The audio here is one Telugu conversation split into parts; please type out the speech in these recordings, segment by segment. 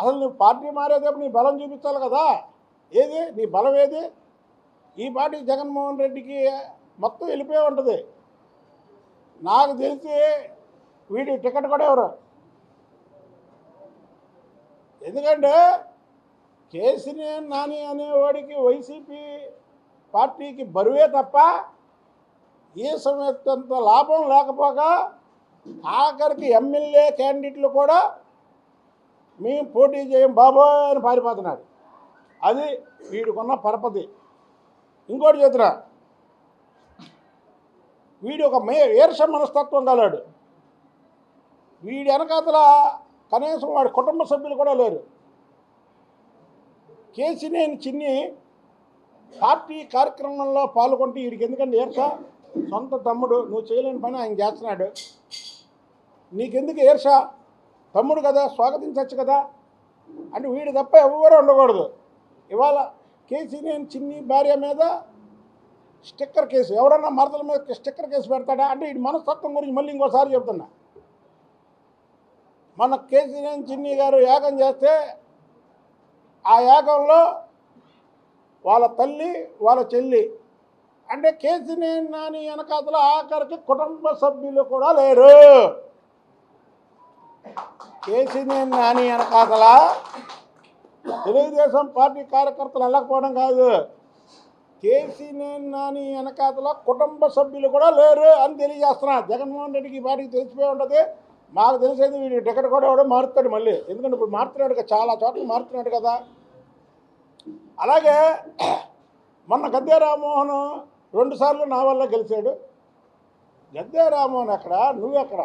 అసలు నువ్వు పార్టీ మారేటప్పుడు నీ బలం చూపించాలి కదా. ఏది? నీ బలం ఏది? ఈ పార్టీ జగన్మోహన్ రెడ్డికి మొత్తం వెళ్ళిపోయి ఉంటుంది. నాకు తెలిసి వీడి టికెట్ కూడా ఎవరు? ఎందుకంటే కేసీఆర్ నాని అనేవాడికి వైసీపీ పార్టీకి బరువే తప్ప ఈ సమయంత లాభం లేకపోగా ఆఖరికి ఎమ్మెల్యే క్యాండిడేట్లు కూడా మేము పోటీ చేయం బాబోయ్ అని పారిపోతున్నాడు. అది వీడికున్న పరపతి. ఇంకోటి చేతున వీడు ఒక మే ఏర్ష మనస్తత్వం కలాడు వీడి వెనకాతల కనీసం వాడి కుటుంబ సభ్యులు కూడా లేరు. కేసినేని చిన్ని పార్టీ కార్యక్రమంలో పాల్గొంటే వీడికి ఎందుకంటే ఏర్ష? సొంత తమ్ముడు నువ్వు చేయలేని పని ఆయన చేస్తున్నాడు. నీకెందుకు ఏర్ష? తమ్ముడు కదా స్వాగతించవచ్చు కదా అంటే వీడు తప్ప ఎవరు ఉండకూడదు. ఇవాళ కేసీనేని చిన్ని భార్య మీద స్టిక్కర్ కేసు ఎవడన్నా మరదల మీద స్టిక్కర్ కేసు పెడతాడా అంటే వీడి మనస్తత్వం గురించి మళ్ళీ ఇంకోసారి చెప్తున్నా. మన కేసీనేని చిన్ని గారు యాగం చేస్తే ఆ యాగంలో వాళ్ళ తల్లి వాళ్ళ చెల్లి అంటే కేసీనేని నాని వెనకాతల ఆఖరికి కుటుంబ సభ్యులు కూడా లేరు. కేసీనేని నాని వెనకాతల తెలుగుదేశం పార్టీ కార్యకర్తలు వెళ్ళకపోవడం కాదు. కేసీనేని నాని వెనకాతల కుటుంబ సభ్యులు కూడా లేరు అని తెలియజేస్తున్నా. జగన్మోహన్ రెడ్డికి ఈ పార్టీకి తెలిసిపోయి ఉంటుంది. మాకు తెలిసేది వీడి టికెట్ కూడా ఎవడో మారుతాడు మళ్ళీ. ఎందుకంటే ఇప్పుడు మారుతున్నాడు కదా చాలా చోట్ల మారుతున్నాడు కదా. అలాగే మొన్న గద్దె రామ్మోహన్ రెండుసార్లు నా వల్ల గెలిచాడు. గద్దె రామ్మోహన్ ఎక్కడ? నువ్వెక్కడ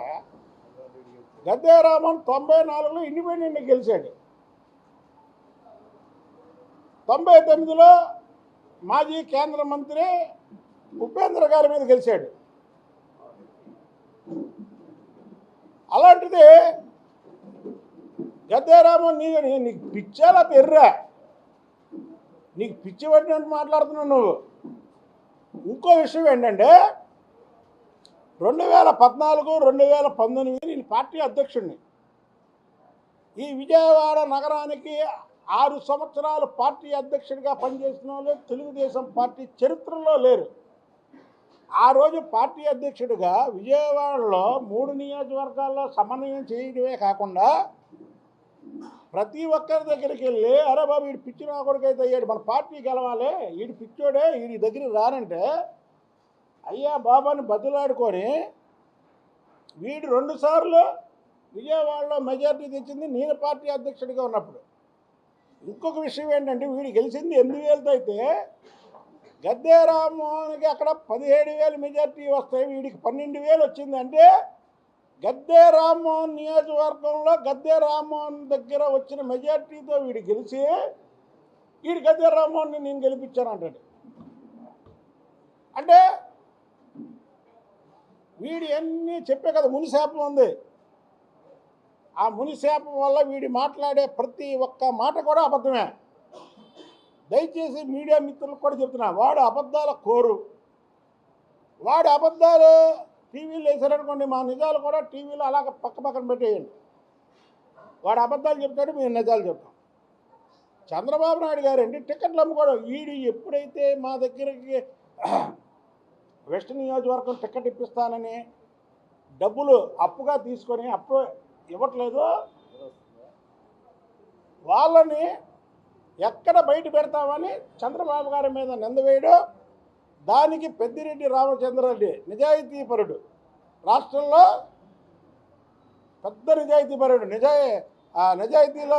గద్దేరామన్ తొంభై నాలుగులో ఇండిపెండెంట్ గెలిచాడు. తొంభై తొమ్మిదిలో మాజీ కేంద్ర మంత్రి ఉపేంద్ర గారి మీద గెలిచాడు. అలాంటిది గద్దేరామో నీ నీ- నీకు పిచ్చాలా తెర్రా. నీకు పిచ్చి పట్టినట్టు మాట్లాడుతున్నావు నువ్వు. ఇంకో విషయం ఏంటంటే రెండు వేల పద్నాలుగు రెండు వేల పంతొమ్మిది నేను పార్టీ అధ్యక్షుడిని ఈ విజయవాడ నగరానికి ఆరు సంవత్సరాలు పార్టీ అధ్యక్షుడిగా పనిచేసిన వాళ్ళు తెలుగుదేశం పార్టీ చరిత్రలో లేరు. ఆ రోజు పార్టీ అధ్యక్షుడిగా విజయవాడలో మూడు నియోజకవర్గాల్లో సమన్వయం చేయడమే కాకుండా ప్రతి ఒక్కరి దగ్గరికి వెళ్ళి అరే బాబు వీడు పిచ్చి నా కొడుకైతే అయ్యాడు మన పార్టీ గెలవాలి. వీడి పిచ్చోడే వీడి దగ్గరికి రానంటే అయ్యా బాబాని బతులాడుకొని వీడు రెండుసార్లు విజయవాడలో మెజార్టీ తెచ్చింది నేను పార్టీ అధ్యక్షుడిగా ఉన్నప్పుడు. ఇంకొక విషయం ఏంటంటే వీడు గెలిచింది ఎనిమిది వేలతో అయితే గద్దె రామ్మోహన్కి అక్కడ పదిహేడు వేలు మెజార్టీ వస్తాయి వీడికి పన్నెండు వేలు వచ్చింది అంటే గద్దె రామ్మోహన్ నియోజకవర్గంలో గద్దె రామ్మోహన్ దగ్గర వచ్చిన మెజార్టీతో వీడు గెలిచి వీడు గద్దె రామ్మోహన్ని నేను గెలిపించాను అంటాడు. అంటే వీడి అన్నీ చెప్పే కదా మునిశాపం ఉంది. ఆ మునిశాపం వల్ల వీడి మాట్లాడే ప్రతి ఒక్క మాట కూడా అబద్ధమే. దయచేసి మీడియా మిత్రులకు కూడా చెప్తున్నా వాడు అబద్ధాల కోరు. వాడు అబద్ధాలు టీవీలో వేసారనుకోండి మా నిజాలు కూడా టీవీలో అలాగ పక్క పక్కన పెట్టేయండి. వాడు అబద్ధాలు చెప్తాడు మేము నిజాలు చెప్తాం. చంద్రబాబు నాయుడు గారండి టికెట్లు అమ్ముకోవడం. ఈడు ఎప్పుడైతే మా దగ్గరికి వెస్ట్ నియోజకవర్గం టికెట్ ఇప్పిస్తానని డబ్బులు అప్పుగా తీసుకొని అప్పు ఇవ్వట్లేదు. వాళ్ళని ఎక్కడ బయట పెడతామని చంద్రబాబు గారి మీద నింద వేయడు దానికి పెద్దిరెడ్డి రామచంద్రారెడ్డి నిజాయితీపరుడు. రాష్ట్రంలో పెద్ద నిజాయితీపరుడు. నిజాయి ఆ నిజాయితీలో